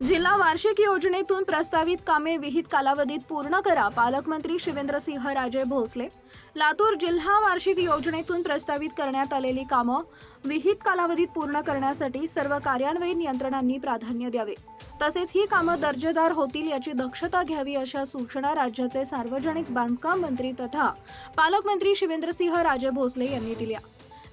जिल्हा वार्षिक योजनेतून प्रस्तावित कामे विहित कालावधीत पूर्ण करा. पालकमंत्री शिवेंद्रसिंह राजे भोसले. लातूर जिल्हा वार्षिक योजनेतून प्रस्तावित करण्यात आलेली कामं विहित कालावधीत पूर्ण करण्यासाठी सर्व कार्यान्वयीन यंत्रणांनी प्राधान्य द्यावे. तसेच ही कामं दर्जेदार होतील याची दक्षता घ्यावी अशा सूचना राज्याचे सार्वजनिक बांधकाम मंत्री तथा पालकमंत्री शिवेंद्रसिंह राजे भोसले यांनी दिल्या.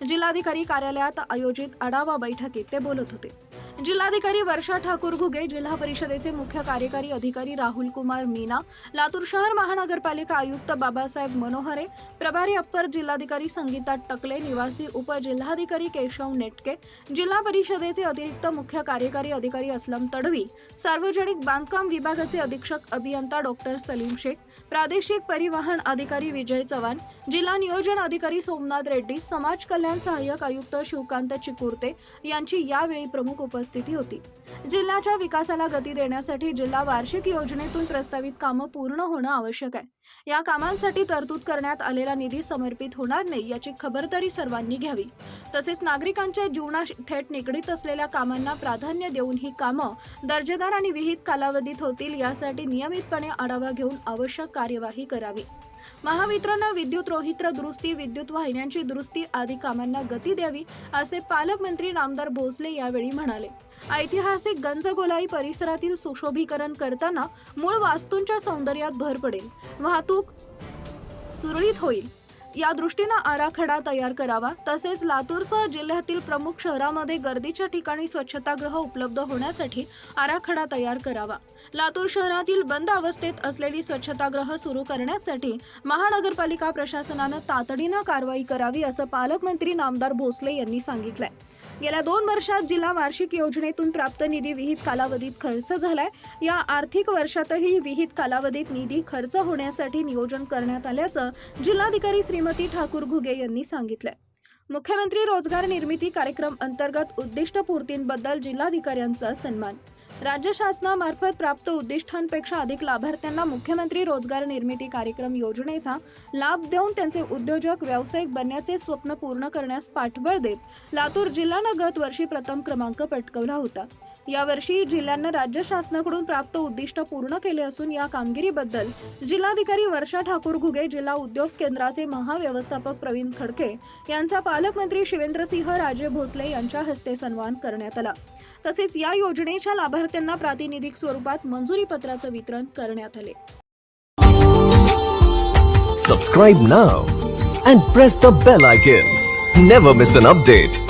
जिल्हाधिकारी कार्यालयात आयोजित आढावा बैठकीत ते बोलत होते. जिल्हाधिकारी वर्षा ठाकूर घुगे जिल्हा परिषदेचे मुख्य कार्यकारी अधिकारी राहुल कुमार मीना लातूर शहर महानगरपालिका आयुक्त बाबासाहेब मनोहरे प्रभारी अप्पर जिल्हाधिकारी संगीता टकले निवासी उपजिल्हाधिकारी केशव नेटके जिल्हा परिषदेचे अतिरिक्त मुख्य कार्यकारी अधिकारी असलम तडवी सार्वजनिक बांधकाम विभागाचे अधीक्षक अभियंता डॉक्टर सलीम शेख प्रादेशिक परिवहन अधिकारी विजय चव्हाण जिल्हा नियोजन अधिकारी सोमनाथ रेड्डी समाज कल्याण सहाय्यक आयुक्त शिवकांत चिकुर्ते यांची यावेळी प्रमुख उपस्थित होती. जिल्ह्याच्या विकासाला गती देण्यासाठी जिल्हा वार्षिक योजनेतून प्रस्तावित कामं पूर्ण होणं आवश्यक आहे. या कामांसाठी तरतूद करण्यात आलेला निधी समर्पित होणार नाही याची खबरदारी सर्वांनी घ्यावी. तसेच नागरिकांच्या जीवनाशी थेट निगडीत असलेल्या कामांना प्राधान्य देऊन ही कामं दर्जेदार आणि विहित कालावधीत होतील यासाठी नियमितपणे आढावा घेऊन आवश्यक कार्यवाही करावी. महावितरण विद्युत रोहित्र दुरुस्ती विद्युत वाहिन्यांची दुरुस्ती आदी कामांना गती द्यावी असे पालकमंत्री नामदार भोसले यावेळी म्हणाले. ऐतिहासिक गंजगोलाई परिसरातील सुशोभीकरण करताना मूळ वास्तूंच्या सौंदर्यात भर पडेल. वाहतूक सुरळीत होईल. या दृष्टीनं आराखडा तयार करावा. तसेच लातूरसह जिल्ह्यातील प्रमुख शहरामध्ये गर्दीच्या ठिकाणी स्वच्छतागृह उपलब्ध होण्यासाठी आराखडा तयार करावा. लातूर शहरातील बंद अवस्थेत असलेली स्वच्छतागृह सुरू करण्यासाठी महानगरपालिका प्रशासनानं तातडीनं कारवाई करावी असं पालकमंत्री नामदार भोसले यांनी सांगितलंय. गेल्या दोन वर्षात जिल्हा वार्षिक योजनेतून प्राप्त निधी विहित कालावधीत खर्च झालाय. या आर्थिक वर्षातही विहित कालावधीत निधी खर्च होण्यासाठी नियोजन करण्यात आल्याचं जिल्हाधिकारी श्रीमती ठाकूर घुगे यांनी सांगितलंय. मुख्यमंत्री रोजगार निर्मिती कार्यक्रम अंतर्गत उद्दिष्टपूर्तींबद्दल जिल्हाधिकाऱ्यांचा सन्मान. राज्य शासनामार्फत प्राप्त उद्दिष्टांपेक्षा अधिक लाभार्थ्यांना मुख्यमंत्री रोजगार निर्मिती कार्यक्रम योजनेचा लाभ देऊन त्यांचे उद्योजक व्यावसायिक बनण्याचे स्वप्न पूर्ण करण्यास पाठबळ देत लातूर जिल्ह्यानं गत वर्षी प्रथम क्रमांक पटकवला होता. यावर्षी जिल्ह्यांना राज्य शासनाकडून प्राप्त उद्दिष्ट पूर्ण केले असून या कामगिरीबद्दल जिल्हाधिकारी वर्षा ठाकूर घुगे जिल्हा उद्योग केंद्राचे महाव्यवस्थापक प्रवीण खडके यांचा पालकमंत्री शिवेंद्रसिंह राजे भोसले यांच्या हस्ते सन्मान करण्यात आला. तसेच या योजनेच्या लाभार्थ्यांना प्रातिनिधिक स्वरूपात मंजुरी पत्राचं वितरण करण्यात आले. Subscribe now and press the bell icon never miss an update